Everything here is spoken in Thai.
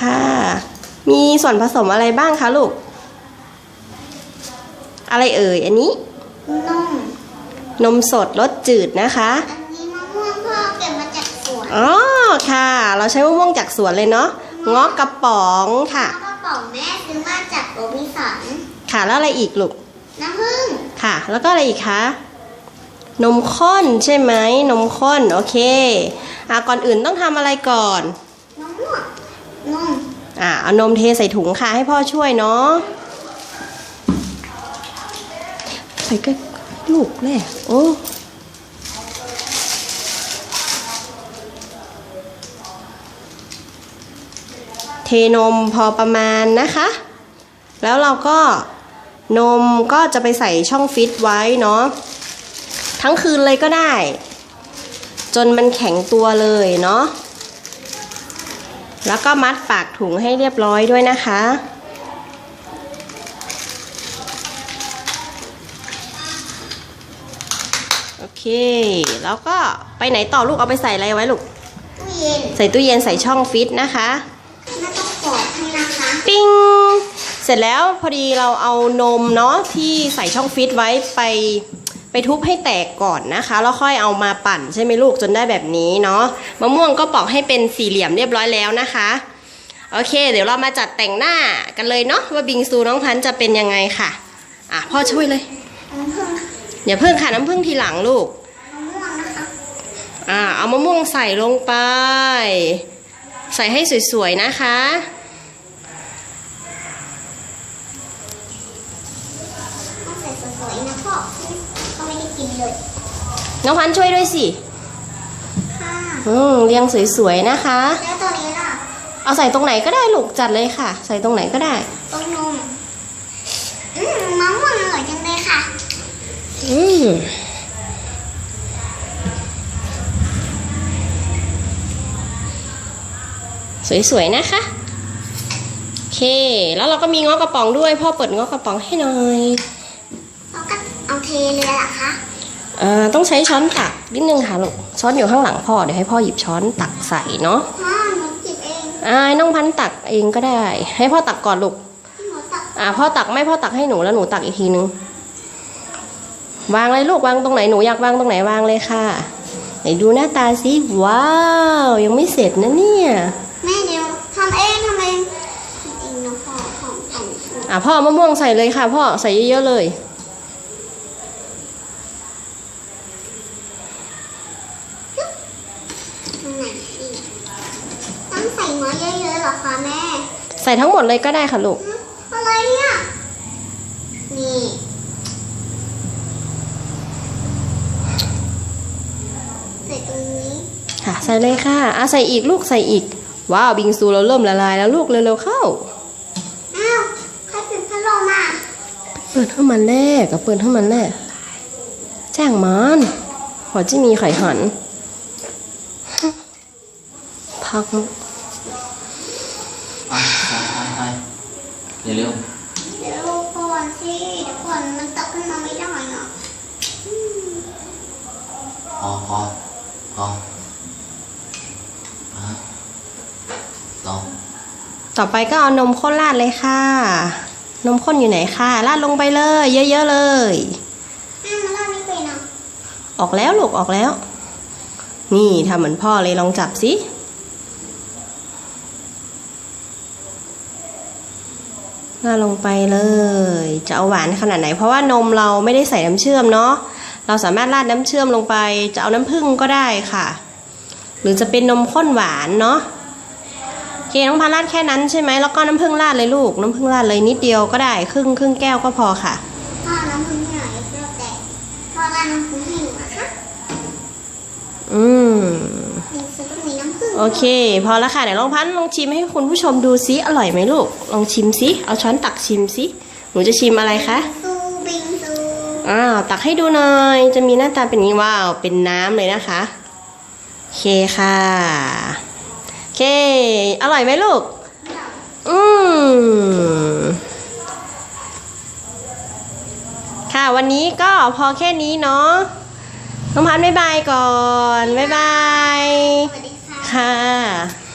ค่ะ มีส่วนผสมอะไรบ้างคะลูก อะไรเอ่ย อันนี้ นม นมสดรสจืดนะคะ อันนี้มะม่วงพ่อเก็บมาจากสวน อ๋อ ค่ะ เราใช้มะม่วงจากสวนเลยเนาะเงาะกระป๋องค่ะแล้วก็ป๋องแม่ซื้อมาจากโรบินสัน ค่ะ แล้วอะไรอีกลูก น้ำผึ้ง ค่ะ แล้วก็อะไรอีกคะนมข้นใช่ไหมนมข้น โอเค อะก่อนอื่นต้องทำอะไรก่อนมะม่วงนม อะเอานมเทใส่ถุงค่ะให้พ่อช่วยเนาะใส่ก็ลูกแรกโอ้เทนมพอประมาณนะคะ แล้วเราก็นมก็จะไปใส่ช่องฟิตไว้เนาะทั้งคืนเลยก็ได้ จนมันแข็งตัวเลยเนาะ แล้วก็มัดปากถุงให้เรียบร้อยด้วยนะคะ โอเค แล้วก็ไปไหนต่อลูกเอาไปใส่อะไรไว้ลูก ตู้เย็น ใส่ตู้เย็นใส่ช่องฟิตนะคะแม่ต้องกรอกให้นะคะ ปิ้ง เสร็จแล้วพอดีเราเอานมเนาะที่ใส่ช่องฟิตไว้ไป ไปทุบให้แตกก่อนนะคะ แล้วค่อยเอามาปั่นใช่ไหมลูกจนได้แบบนี้เนาะมะม่วงก็ปอกให้เป็นสี่เหลี่ยมเรียบร้อยแล้วนะคะโอเค เดี๋ยวเรามาจัดแต่งหน้ากันเลยเนาะว่าบิงซูน้องพันจะเป็นยังไงค่ะอะพ่อช่วยเลยน้ำผึ้งอย่าเพิ่งค่ะน้ำพึ่งทีหลังลูกมะม่วงนะคะอ่าเอามะม่วงใส่ลงไป ใส่ให้สวยๆนะคะใส่สวยๆนะพ่อ ก็ไม่ได้กินเลยน้องพันธุ์ช่วยด้วยสิ ค่ะ อืมเรียงสวยๆนะคะ แล้วตัวนี้ล่ะ เอาใส่ตรงไหนก็ได้ลูกจัดเลยค่ะ ใส่ตรงไหนก็ได้ต้นนมอืมมะม่วงอร่อยจังเลยค่ะ อืมสวยๆ นะคะ โอเค แล้วเราก็มีเงาะกระป๋องด้วย พ่อเปิดเงาะกระป๋องให้หน่อยแล้วก็ เอาเทเลยเหรอคะเอ่อต้องใช้ช้อนตักนิดนึงค่ะลูกช้อนอยู่ข้างหลังพ่อเดี๋ยวให้พ่อหยิบช้อนตักใส่เนาะพ่อหนูจิบเองอ่าให้น้องพันธุ์ตักเองก็ได้ ให้พ่อตักก่อนลูกหนูตักอ่าพ่อตักไม่พ่อตักให้หนูแล้วหนูตักอีกทีนึงวางเลยลูกวางตรงไหนหนูอยากวางตรงไหนวางเลยค่ะไหนดูหน้าตาสิว้าว ยังไม่เสร็จนะเนี่ยแม่เดี๋ยวทำเองทำเองจริงๆนะพ่อของของอ่าพ่อเอามะม่วงใส่เลยค่ะ พ่อใส่เยอะๆเลย อันไหนอีกต้องใส่ เนื้อเยอะๆเหรอคะแม่ ใส่ทั้งหมดเลยก็ได้ค่ะลูกอืมอะไรเนี่ย นี่ ใส่ตรงนี้ ค่ะ ใส่เลยค่ะอะใส่อีกลูกใส่อีก ว้าวบิงซูเราเริ่มละลายแล้วลูกเร็วๆเข้า อ้าวใครปิดพัดลมอะเปิดให้มันแรกกับเปิดให้มันแรกแจ้งมันพอจะมีไข่หันพัก อะใส่ใส่ ใส่เร็วเดี๋ยวก่อนสิเดี๋ยวก่อนมันตักขึ้นมาไม่ได้อะอืมๆพอพอพออะลองต่อไปก็เอานมข้นราดเลยค่ะ นมข้นอยู่ไหนค่ะราดลงไปเลย เยอะๆเลยอ้าวมันลาดไม่เป็นอะออกแล้วลูกออกแล้ว นี่ทำเหมือนพ่อเลยลองจับสิ ราดลงไปเลย จะเอาหวานขนาดไหน เพราะว่านมเราไม่ได้ใส่น้ำเชื่อมเนาะเราสามารถราดน้ำเชื่อมลงไป จะเอาน้ำผึ้งก็ได้ค่ะ หรือจะเป็นนมข้นหวานเนาะเคน้องพาราดแค่นั้นใช่ไหมแล้วก็น้ำผึ้งราดเลยลูก น้ำผึ้งราดเลยนิดเดียวก็ได้ ครึ่งครึ่งแก้วก็พอค่ะพ่อน้ำพึ่งที่ไหนเสื้อแตกพ่อราดน้ำพึ่งให้หนคะ อืม มีซื้อต้องมีน้ำพึ่ง โอเค พอแล้วค่ะเดี๋ยวลองพันลองชิมให้คุณผู้ชมดูซิอร่อยไหมลูก ลองชิมซิเอาช้อนตักชิมซิหนูจะชิมอะไรคะซูบิงซูอ้าวตักให้ดูหน่อย จะมีหน้าตาเป็นอย่างนี้ว้าวเป็นน้ำเลยนะคะโอเคค่ะโอเค อร่อยไหมลูก อืมค่ะวันนี้ก็พอแค่นี้เนาะน้องพันธ์บ๊ายบายก่อนบ๊ายบายสวัสดีค่ะ ค่ะ